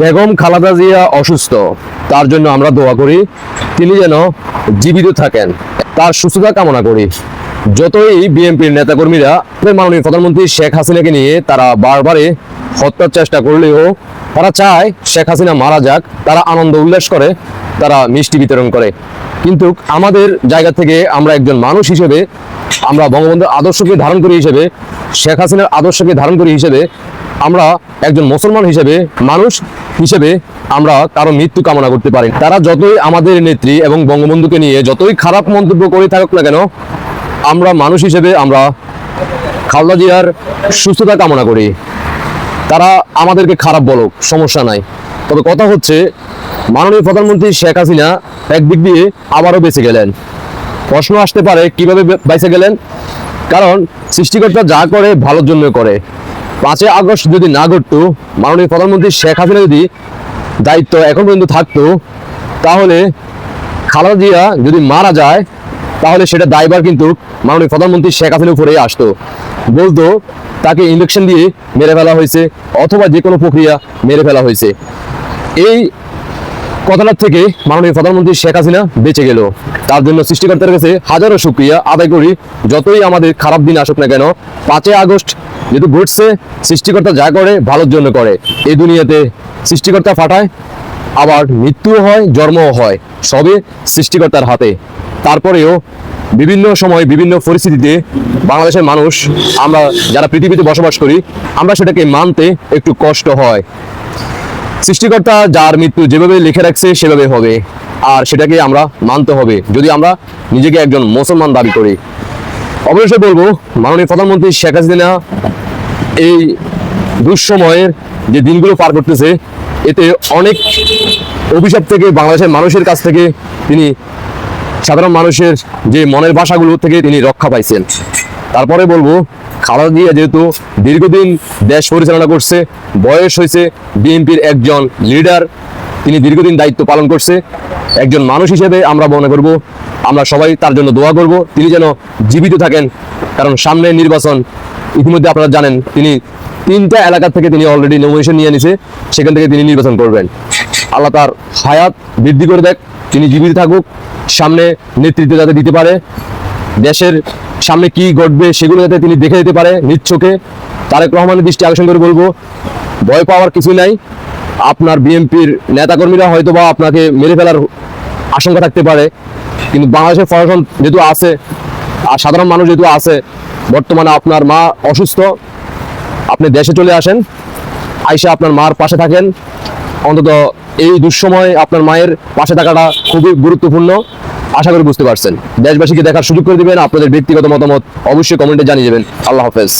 বেগম খালাদা জিয়া অসুস্থ। তার জন্য আমরা দোয়া করি, তিনি যেন জীবিত থাকেন। তার সুস্থতা কামনা করি। যতই বিএনপির নেতাকর্মীরা মাননীয় প্রধানমন্ত্রী শেখ হাসিনাকে নিয়ে তারা বারবারে হত্যার চেষ্টা করলেও, তারা চায় শেখ হাসিনা মারা যাক, তারা আনন্দ উল্লাস করে, তারা মিষ্টি বিতরণ করে। কিন্তু আমাদের জায়গা থেকে আমরা একজন মানুষ হিসেবে, আমরা বঙ্গবন্ধুর আদর্শকে ধারণ করি হিসেবে, শেখ হাসিনার আদর্শকে ধারণ করি হিসেবে আমরা একজন মুসলমান হিসেবে, মানুষ হিসেবে আমরা কারও মৃত্যু কামনা করতে পারি তারা যতই আমাদের নেত্রী এবং বঙ্গবন্ধুকে নিয়ে যতই খারাপ মন্তব্য করে থাকুক না কেন, আমরা মানুষ হিসেবে আমরা খালদা জিয়ার সুস্থতা কামনা করি। তারা আমাদেরকে খারাপ বলুক, সমস্যা নাই। তবে কথা হচ্ছে, মাননীয় প্রধানমন্ত্রী শেখ হাসিনা একদিক দিয়ে আবারও বেঁচে গেলেন। প্রশ্ন আসতে পারে, কীভাবে বেঁচে গেলেন? কারণ সৃষ্টিকর্তা যা করে, ভালোর জন্য করে। পাঁচই আগস্ট যদি না ঘটতো, মাননীয় প্রধানমন্ত্রী শেখ হাসিনা যদি দায়িত্ব এখন পর্যন্ত থাকতো, তাহলে খালেদা জিয়া যদি মারা যায়, তাহলে সেটা দায়বার কিন্তু মাননীয় প্রধানমন্ত্রী শেখ হাসিনার উপরেই আসতো। বলতো, তাকে ইঞ্জেকশন দিয়ে মেরে ফেলা হয়েছে, অথবা যে কোনো প্রক্রিয়া মেরে ফেলা হয়েছে। এই কথাটার থেকে মাননীয় প্রধানমন্ত্রী শেখ হাসিনা বেঁচে গেল। তার জন্য সৃষ্টিকর্তার কাছে হাজারো শুক্রিয়া আদায় করি। যতই আমাদের খারাপ দিন আসুক না কেন, পাঁচই আগস্ট যেহেতু ঘটছে, সৃষ্টিকর্তা যা করে ভালোর জন্য করে। এই দুনিয়াতে সৃষ্টিকর্তা ফাটায়, আবার মৃত্যুও হয়, জন্মও হয়। সবে সৃষ্টিকর্তার হাতে। তারপরেও বিভিন্ন সময় বিভিন্ন পরিস্থিতিতে বাংলাদেশের মানুষ, আমরা যারা পৃথিবীতে বসবাস করি, আমরা সেটাকে মানতে একটু কষ্ট হয়। সৃষ্টিকর্তা যার মৃত্যু যেভাবে লিখে রাখছে, সেভাবে হবে। আর সেটাকে আমরা মানতে হবে। যদি আমরা নিজেকে একজন মুসলমান দাবি করি। অবশ্যই বলব, মাননীয় প্রধানমন্ত্রী শেখ হাসিনা এই দুঃসময়ের যে দিনগুলো পার করতেছে, এতে অনেক অভিশাপ থেকে বাংলাদেশের মানুষের কাছ থেকে তিনি সাধারণ মানুষের যে মনের ভাষাগুলো থেকে তিনি রক্ষা পাইছেন। তারপরে বলব খালেদা জিয়া যেহেতু দীর্ঘদিন দেশ পরিচালনা করছে, বয়স হয়েছে বিএনপির একজন লিডার, তিনি দীর্ঘদিন দায়িত্ব পালন করছে। একজন মানুষ হিসেবে আমরা মনে করব, আমরা সবাই তার জন্য দোয়া করব, তিনি যেন জীবিত থাকেন। কারণ সামনে নির্বাচন, ইতিমধ্যে আপনারা জানেন, তিনি তিনটা এলাকা থেকে তিনি অলরেডি নমিনেশন নিয়ে নিছে, সেখান থেকে তিনি নির্বাচন করবেন। আল্লাহ তার হায়াত বৃদ্ধি করে দেখ, তিনি জীবিত থাকুক, সামনে নেতৃত্ব যাতে দিতে পারে, দেশের সামনে কি ঘটবে সেগুলো যাতে তিনি দেখে দিতে পারে নিচ্ছকে তারেক রহমানের দৃষ্টি আকর্ষণ করে বলব, ভয় পাওয়ার কিছু নাই। আপনার বিএনপির নেতাকর্মীরা হয়তো বা আপনাকে মেরে ফেলার আশঙ্কা থাকতে পারে, কিন্তু বাংলাদেশের প্রশাসন যেহেতু আছে, আর সাধারণ মানুষ যেহেতু আছে, বর্তমানে আপনার মা অসুস্থ, আপনি দেশে চলে আসেন, আইসা আপনার মার পাশে থাকেন। অন্তত এই দুঃসময় আপনার মায়ের পাশে থাকাটা খুবই গুরুত্বপূর্ণ। আশা করি বুঝতে পারছেন। দেশবাসীকে দেখার সুযোগ করে দিবেন, আপনাদের ব্যক্তিগত মতামত অবশ্যই কমেন্টে জানিয়ে দেবেন। আল্লাহ হাফেজ।